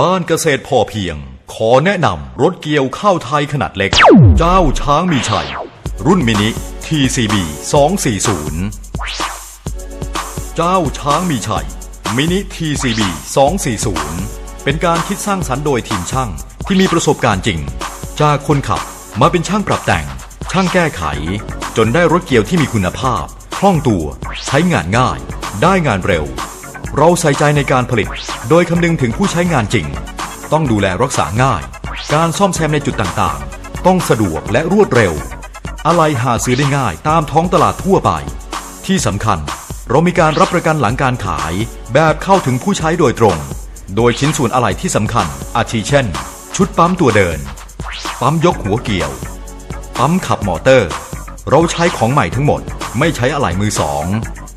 บ้านเกษตรพอเพียง ขอแนะนำรถเกี่ยวข้าวไทยขนาดเล็ก เจ้าช้างมีชัย รุ่นมินิ TCB 240 เจ้าช้างมีชัย มินิ TCB 240 เป็นการคิดสร้างสรรค์โดยทีมช่างที่มีประสบการณ์จริง จากคนขับมาเป็นช่างปรับแต่ง ช่างแก้ไข จนได้รถเกี่ยวที่มีคุณภาพ คล่องตัว ใช้งานง่าย ได้งานเร็ว เราใส่ใจในการผลิต โดยคำนึงถึงผู้ใช้งานจริง ต้องดูแลรักษาง่าย การซ่อมแซมในจุดต่างๆ ต้องสะดวกและรวดเร็ว อะไรหาซื้อได้ง่ายตามท้องตลาดทั่วไป ที่สำคัญ เรามีการรับประกันหลังการขาย แบบเข้าถึงผู้ใช้โดยตรง โดยชิ้นส่วนอะไหล่ที่สำคัญ อาทิเช่น ชุดปั๊มตัวเดิน ปั๊มยกหัวเกี่ยว ปั๊มขับมอเตอร์ เราใช้ของใหม่ทั้งหมด ไม่ใช้อะไหล่มือสอง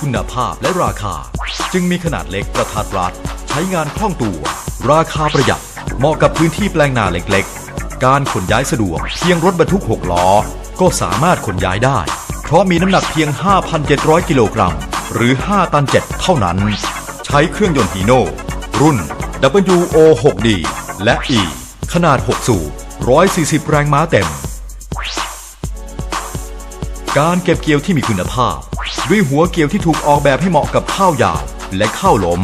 คุณภาพและราคา จึงมีขนาดเล็กกระทัดรัด ใช้งานคล่องตัว ราคาประหยัด เหมาะกับพื้นที่แปลงนาเล็กๆ การขนย้ายสะดวกเพียงรถบรรทุก 6 ล้อ ก็สามารถขนย้ายได้ เพราะมีน้ำหนักเพียง 5,700 กิโลกรัม หรือ 5 ตัน 7 เท่านั้น ใช้เครื่องยนต์ฮีโน่รุ่น WO6D และ E ขนาด 6 สูบ 140 แรงม้าเต็ม การเก็บเกี่ยวที่มีคุณภาพ ด้วยหัวเกี่ยวที่ถูกออกแบบให้เหมาะกับข้าวยาวและข้าวหลม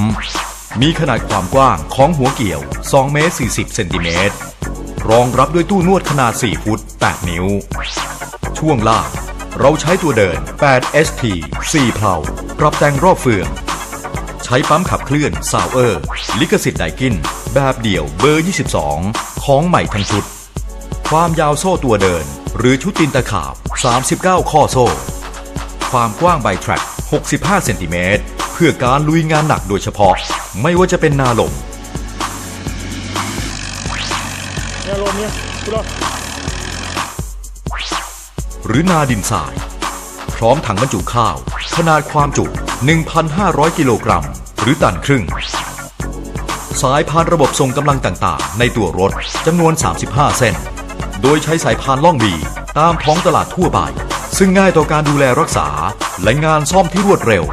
มีขนาดความกว้างของหัวเกี่ยว 2 เมตร 40 เซนติเมตร รองรับด้วยตู้นวดขนาด 4 ฟุต 8 นิ้ว ช่วงล่าง เราใช้ตัวเดิน 8 ST 4 เพลาปรับแต่งรอบเฟือง ใช้ปั๊มขับเคลื่อนซาวเออร์ ลิขสิทธิ์ไดกิน แบบเดี่ยวเบอร์ 22 ของใหม่ทั้งชุด ความยาวโซ่ตัวเดิน หรือชุดตีนตะขาบ 39 ข้อโซ่ ความกว้างใบแทร็ก65 เซนติเมตร เพื่อการลุยงานหนักโดยเฉพาะ ไม่ว่าจะเป็นนาลมเนี่ยลมเนี่ยกูรอหรือนาดินทราย พร้อมถังบรรจุข้าว ขนาดความจุ 1,500 กิโลกรัม หรือตันครึ่ง สายพานระบบส่งกำลังต่างๆ ในตัวรถจำนวน 35 เส้น โดยใช้สายพานล่องบีตามท้องตลาดทั่วไป ซึ่งง่ายต่อการดูแลรักษา และงานซ่อมที่รวดเร็ว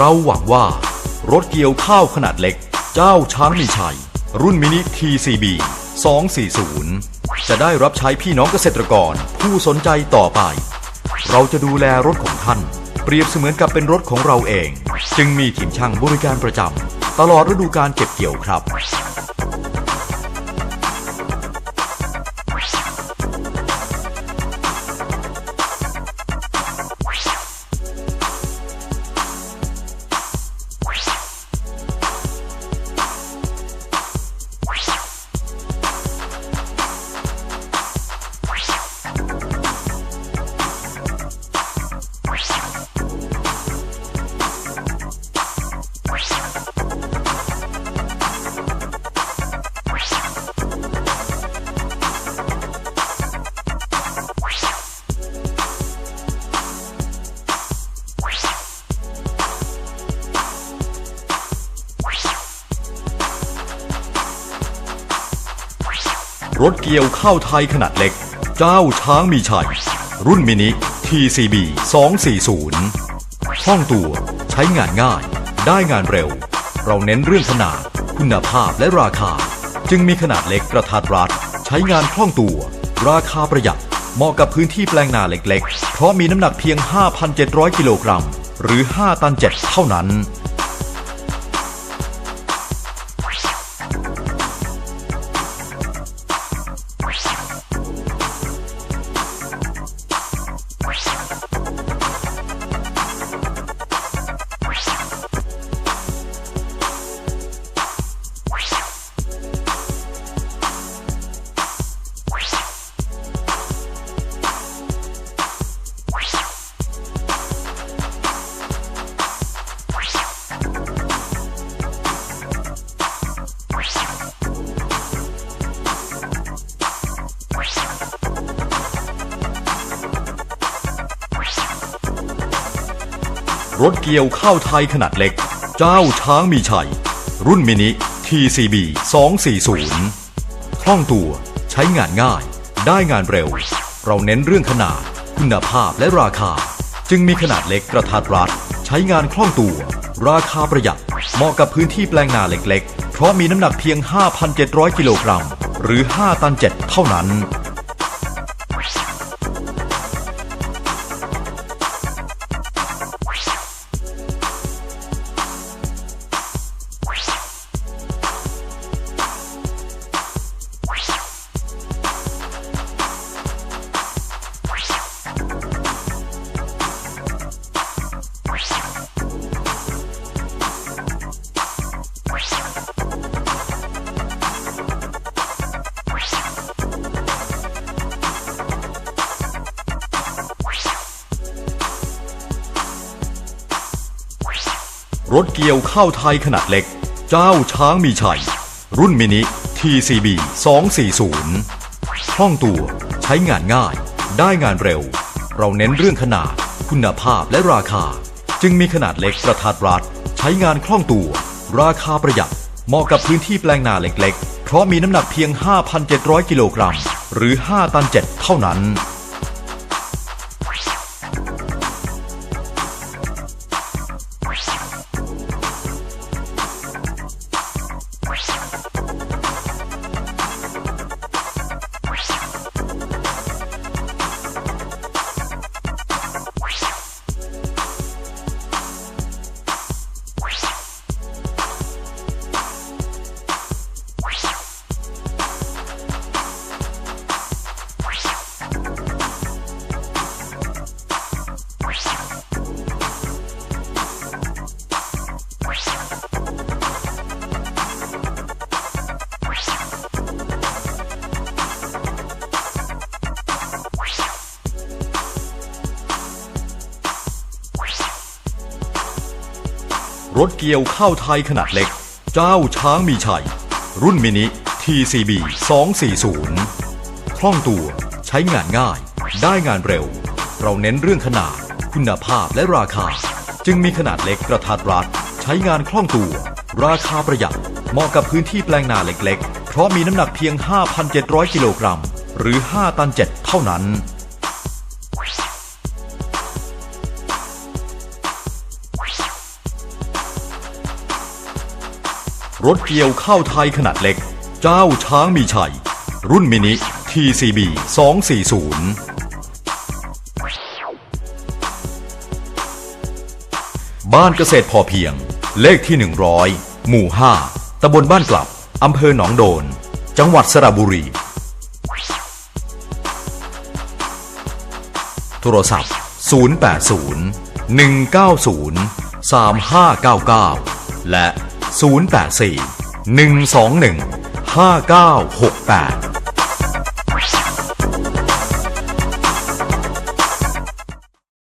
เราหวังว่า รถเกี่ยวข้าวขนาดเล็ก เจ้าช้างมีชัย รุ่นมินิ TCB 240 จะได้รับใช้พี่น้องเกษตรกรผู้สนใจต่อไป เราจะดูแลรถของท่าน เปรียบเสมือนกับเป็นรถของเราเอง จึงมีทีมช่างบริการประจำตลอดฤดูการเก็บเกี่ยวครับ รถเกี่ยวข้าวไทยขนาดเล็ก เจ้าช้างมีชัย รุ่นมินิ TCB 240คล่องตัวใช้งานง่าย ได้งานเร็ว เราเน้นเรื่องขนาด คุณภาพและราคา จึงมีขนาดเล็กกระทัดรัด ใช้งานคล่องตัว ราคาประหยัด เหมาะกับพื้นที่แปลงนาเล็กๆ เพราะมีน้ำหนักเพียง 5,700 กิโลกรัม หรือ 5 ตัน 7 เท่านั้น รถเกี่ยวข้าวไทยขนาดเล็ก เจ้าช้างมีชัย รุ่นมินิ TCB 240คล่องตัวใช้งานง่าย ได้งานเร็ว เราเน้นเรื่องขนาด คุณภาพและราคา จึงมีขนาดเล็กกระทัดรัด ใช้งานคล่องตัว ราคาประหยัด เหมาะกับพื้นที่แปลงนาเล็กๆ เพราะมีน้ำหนักเพียง 5,700 กิโลกรัมหรือ 5 ตัน 7 เท่านั้น รถเกี่ยวข้าวไทยขนาดเล็ก เจ้าช้างมีชัย รุ่นมินิ TCB 240คล่องตัวใช้งานง่าย ได้งานเร็ว เราเน้นเรื่องขนาด คุณภาพและราคา จึงมีขนาดเล็กกระทัดรัด ใช้งานคล่องตัว ราคาประหยัด เหมาะกับพื้นที่แปลงนาเล็กๆ เพราะมีน้ำหนักเพียง 5,700 กิโลกรัม หรือ 5 ตัน 7 เท่านั้น ถเกี่ยวข้าวไทยขนาดเล็ก เจ้าช้างมีชัย รุ่นมินิ TCB 240 คล่องตัว ใช้งานง่าย ได้งานเร็ว เราเน้นเรื่องขนาด คุณภาพและราคา จึงมีขนาดเล็กกระทัดรัด ใช้งานคล่องตัว ราคาประหยัด เหมาะกับพื้นที่แปลงนาเล็กๆ เพราะมีน้ำหนักเพียง 5,700 กิโลกรัม หรือ 5 ตัน 7 เท่านั้น รถเกี่ยวข้าวไทยขนาดเล็ก เจ้าช้างมีชัย รุ่นมินิ TCB 240 บ้านเกษตรพอเพียง เลขที่ 100 หมู่ 5ตำบลบ้านกลับ อำเภอหนองโดน จังหวัดสระบุรี โทรศัพท์ 080 190 3599 และ 084 121 5968